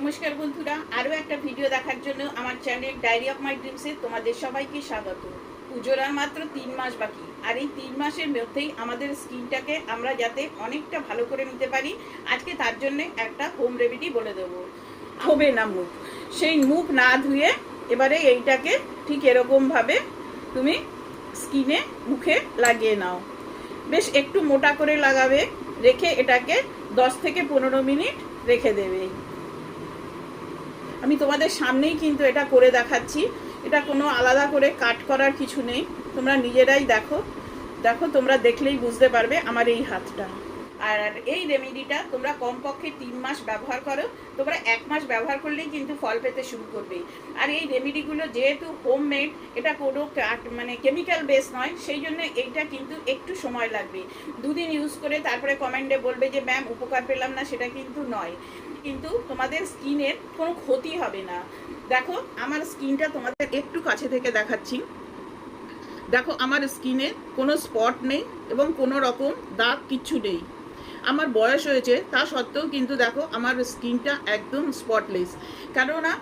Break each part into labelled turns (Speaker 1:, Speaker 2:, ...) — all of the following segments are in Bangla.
Speaker 1: নমস্কার বন্ধুরা, আরও একটা ভিডিও দেখার জন্য আমার চ্যানেল ডায়েরি অফ মাই ড্রিমসে তোমাদের সবাইকে স্বাগত। পুজোর আর মাত্র তিন মাস বাকি, আর এই তিন মাসের মধ্যেই আমাদের স্কিনটাকে আমরা যাতে অনেকটা ভালো করে নিতে পারি, আজকে তার জন্য একটা হোম রেমেডি বলে দেবো। হবে না মুখ। সেই মুখ না ধুয়ে এবারে এইটাকে ঠিক এরকমভাবে তুমি স্কিনে মুখে লাগিয়ে নাও। বেশ একটু মোটা করে লাগাবে, রেখে এটাকে দশ থেকে পনেরো মিনিট রেখে দেবে। আমি তোমাদের সামনেই কিন্তু এটা করে দেখাচ্ছি। এটা কোনো আলাদা করে কাট করার কিছু নেই। তোমরা নিজেরাই দেখো। দেখো, তোমরা দেখলেই বুঝতে পারবে আমার এই হাতটা। আর এই রেমেডিটা তোমরা কমপক্ষে তিন মাস ব্যবহার করো। তোমরা এক মাস ব্যবহার করলেই কিন্তু ফল পেতে শুরু করবে। আর এই রেমেডিগুলো যেহেতু হোমমেড এটা কোনো মানে কেমিক্যাল বেস নয়, সেই জন্য এইটা কিন্তু একটু সময় লাগবে। দুদিন ইউজ করে তারপরে কমেন্টে বলবে যে ম্যাম উপকার পেলাম না, সেটা কিন্তু নয়। কিন্তু তোমাদের স্কিনের কোনো ক্ষতি হবে না। দেখো, আমার স্কিনটা তোমাদের একটু কাছে থেকে দেখাচ্ছি। দেখো, আমার স্কিনে কোনো স্পট নেই এবং কোনো রকম দাগ কিচ্ছু নেই। আমার বয়স হয়েছে, তা সত্ত্বেও কিন্তু দেখো আমার স্কিনটা একদম স্পটলেস কেননা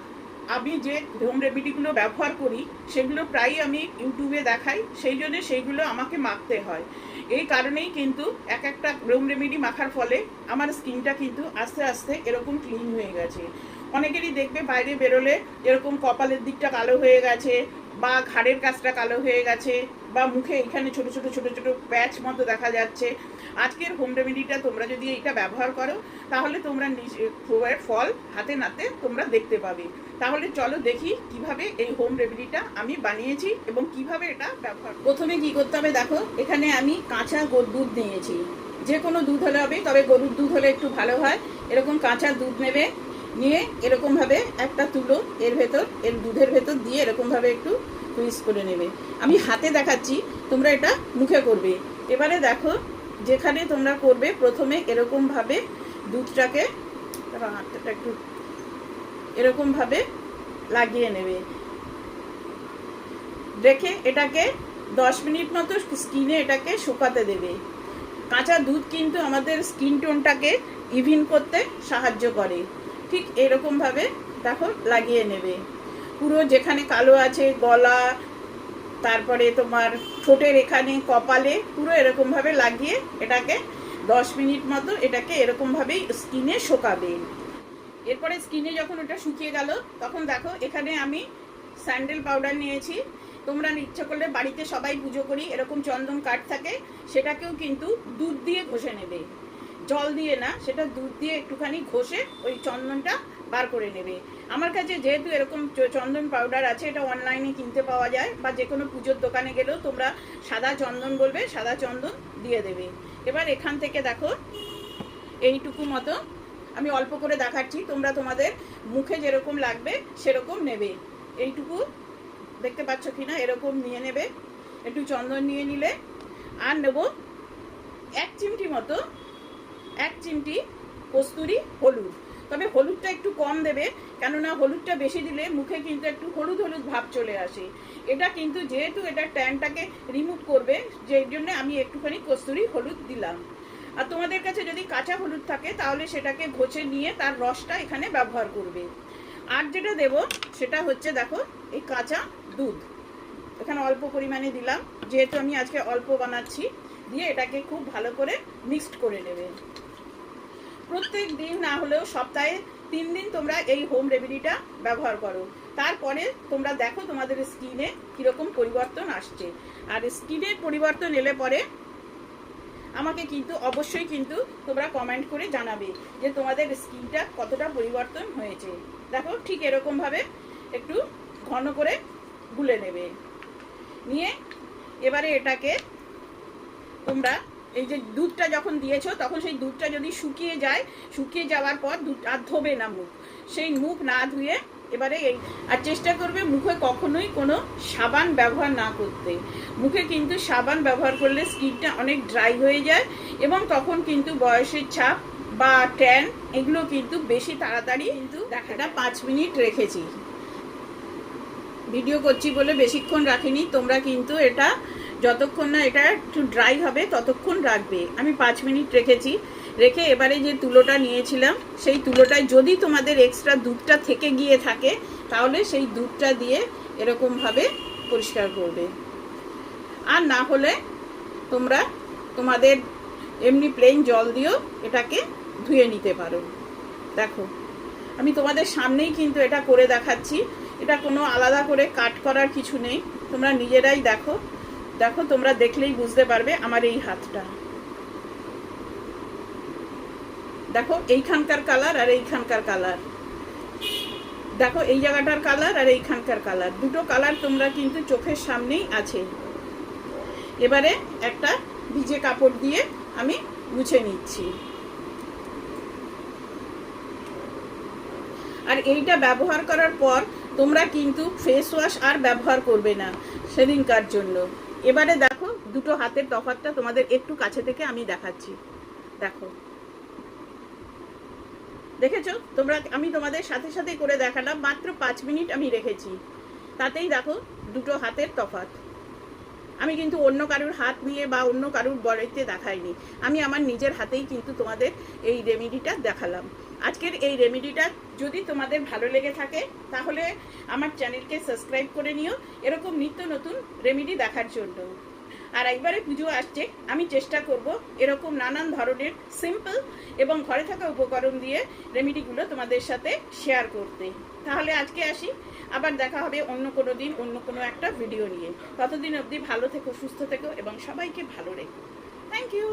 Speaker 1: আমি যে হোম রেমেডিগুলো ব্যবহার করি, সেগুলো প্রায়ই আমি ইউটিউবে দেখাই, সেই জন্য সেইগুলো আমাকে মাখতে হয়। এই কারণেই কিন্তু এক একটা হোম রেমেডি মাখার ফলে আমার স্কিনটা কিন্তু আস্তে আস্তে এরকম ক্লিন হয়ে গেছে। অনেকেরই দেখবে বাইরে বেরোলে এরকম কপালের দিকটা কালো হয়ে গেছে বা ঘাড়ের কাছটা কালো হয়ে গেছে বা মুখে এখানে ছোট ছোট ছোট ছোট প্যাচ মতো দেখা যাচ্ছে। আজকের হোম রেমেডিটা তোমরা যদি এটা ব্যবহার করো, তাহলে তোমরা নিজে এর ফল হাতে নাতে তোমরা দেখতে পাবে। তাহলে চলো দেখি কীভাবে এই হোম রেমেডিটা আমি বানিয়েছি এবং কীভাবে এটা ব্যবহার প্রথমে কি করতে হবে দেখো, এখানে আমি কাঁচা দুধ নিয়েছি। যে কোনো দুধ হলে হবে, তবে গরুর দুধ হলে একটু ভালো হয়। এরকম কাঁচা দুধ নেবে, নিয়ে এরকমভাবে একটা তুলো এর ভেতর, এর দুধের ভেতর দিয়ে এরকমভাবে একটু টুইস্ট করে নেবে। আমি হাতে দেখাচ্ছি, তোমরা এটা মুখে করবে। এবারে দেখো, যেখানে তোমরা করবে, প্রথমে এরকমভাবে দুধটাকে হাতটা একটু, এরকমভাবে লাগিয়ে নেবে। রেখে এটাকে দশ মিনিট মতো স্কিনে এটাকে শুকাতে দেবে। কাঁচা দুধ কিন্তু আমাদের স্কিন টোনটাকে ইভিন করতে সাহায্য করে। ঠিক এরকমভাবে, দেখো, লাগিয়ে নেবে। পুরো যেখানে কালো আছে, গলা, তারপরে তোমার ঠোঁটের এখানে, কপালে, পুরো এরকমভাবে লাগিয়ে এটাকে দশ মিনিট মতো এটাকে এরকমভাবেই স্কিনে শোকাবে। এরপরে স্কিনে যখন ওটা শুকিয়ে গেল, তখন দেখো এখানে আমি স্যান্ডেল পাউডার নিয়েছি। তোমরা ইচ্ছে করলে বাড়িতে সবাই পুজো করি, এরকম চন্দন কাঠ থাকে, সেটাকেও কিন্তু দুধ দিয়ে ঘষে নেবে। জল দিয়ে না, সেটা দুধ দিয়ে একটুখানি ঘষে ওই চন্দনটা বার করে নেবে। আমার কাছে যেহেতু এরকম চন্দন পাউডার আছে, এটা অনলাইনে কিনতে পাওয়া যায়, বা যে কোনো পুজোর দোকানে গেলেও তোমরা সাদা চন্দন বলবে, সাদা চন্দন দিয়ে দেবে। এবার এখান থেকে দেখো, এইটুকু মতো। আমি অল্প করে দেখাচ্ছি, তোমরা তোমাদের মুখে যেরকম লাগবে, সেরকম নেবে। এইটুকু দেখতে পাচ্ছ কি না এরকম নিয়ে নেবে। একটু চন্দন নিয়ে নিলে। আর নেব এক চিমটি মতো, এক চিমটি কস্তুরি হলুদ। তবে কম দেবে, কেননা হলুদটা বেশি দিলে মুখে কিন্তু একটু হলুদ হলুদ ভাব চলে আসে। এটা কিন্তু যেহেতু এটা ট্যানটাকে রিমুভ করবে, যেই জন্য আমি একটুখানি কস্তুরি হলুদ দিলাম। আর তোমাদের কাছে যদি কাঁচা হলুদ থাকে, তাহলে সেটাকে ঘষে নিয়ে তার রসটা এখানে ব্যবহার করবে। আর যেটা দেব, সেটা হচ্ছে দেখো, এই কাঁচা দুধ। এখানে অল্প পরিমাণে দিলাম, যেহেতু আমি আজকে অল্প বানাচ্ছি, দিয়ে এটাকে খুব ভালো করে মিক্সড করে নেবে। প্রত্যেক দিন না হলেও সপ্তাহে তিন দিন তোমরা এই হোম রেমেডিটা ব্যবহার করো। তারপরে তোমরা দেখো তোমাদের স্কিনে কীরকম পরিবর্তন আসছে। আর স্কিনের পরিবর্তন এলে পরে আমাকে কিন্তু অবশ্যই কিন্তু তোমরা কমেন্ট করে জানাবে যে তোমাদের স্কিনটা কতটা পরিবর্তন হয়েছে। দেখো ঠিক এরকমভাবে একটু ঘন করে গুলে নেবে। নিয়ে এবারে এটাকে তোমরা এই যে দুধটা যখন দিয়েছ, তখন সেই দুধটা যদি শুকিয়ে যায়, শুকিয়ে যাওয়ার পর দুধ আর ধোবে না মুখ। সেই মুখ না ধুয়ে এবারে এই আর চেষ্টা করবে মুখে কখনোই কোনো সাবান ব্যবহার না করতে। মুখে কিন্তু সাবান ব্যবহার করলে স্কিনটা অনেক ড্রাই হয়ে যায় এবং তখন কিন্তু বয়সের ছাপ বা ট্যান এগুলো কিন্তু বেশি তাড়াতাড়ি কিন্তু দেখাটা পাঁচ মিনিট রেখেছি। ভিডিও করছি বলে বেশিক্ষণ রাখিনি, তোমরা কিন্তু এটা যতক্ষণ না এটা একটু ড্রাই হবে, ততক্ষণ রাখবে। আমি পাঁচ মিনিট রেখেছি। রেখে এবারে যে তুলোটা নিয়েছিলাম, সেই তুলোটায় যদি তোমাদের এক্সট্রা দুধটা থেকে গিয়ে থাকে, তাহলে সেই দুধটা দিয়ে এরকমভাবে পরিষ্কার করবে। আর না হলে তোমরা তোমাদের এমনি প্লেন জল দিয়েও এটাকে ধুয়ে নিতে পারো। দেখো, আমি তোমাদের সামনেই কিন্তু এটা করে দেখাচ্ছি। এটা কোনো আলাদা করে কাট করার কিছু নেই। তোমরা নিজেরাই দেখো। দেখো, তোমরা দেখলেই বুঝতে পারবে আমার এই হাতটা। দেখো, এইখানকার কালার আর এইখানকার কালার। দেখো, এই জায়গাটার কালার আর এইখানকার কালার। দুটো কালার তোমরা কিন্তু চোখের সামনেই আছে। এবারে একটা ভিজে কাপড় দিয়ে আমি মুছে নিচ্ছি। আর এইটা ব্যবহার করার পর তোমরা কিন্তু ফেস ওয়াশ আর ব্যবহার করবে না সেদিনকার জন্য। এবারে দেখো, দুটো হাতের তফাতটা তোমাদের একটু কাছে থেকে আমি দেখাচ্ছি। দেখো। দেখেছ? তোমরা, আমি তোমাদের সাথে সাথে করে দেখালাম, মাত্র পাঁচ মিনিট আমি রেখেছি। তাতেই দেখো, দুটো হাতের তফাত। আমি কিন্তু অন্য কারুর হাত নিয়ে বা অন্য কারুর বড়াইতে দেখাইনি। আমি আমার নিজের হাতেই কিন্তু তোমাদের এই রেমেডিটা দেখালাম। আজকের এই রেমেডিটা যদি তোমাদের ভালো লেগে থাকে, তাহলে আমার চ্যানেলকে সাবস্ক্রাইব করে নিও। এরকম নিত্য নতুন রেমেডি দেখার জন্য। আর একবারে পুজো আসছে, আমি চেষ্টা করব এরকম নানান ধরনের সিম্পল এবং ঘরে থাকা উপকরণ দিয়ে রেমেডিগুলো তোমাদের সাথে শেয়ার করতে। তাহলে আজকে আসি, আবার দেখা হবে অন্য কোনো দিন, অন্য কোনো একটা ভিডিও নিয়ে। ততদিন অবধি ভালো থেকো, সুস্থ থেকো এবং সবাইকে ভালো রেখো। Thank you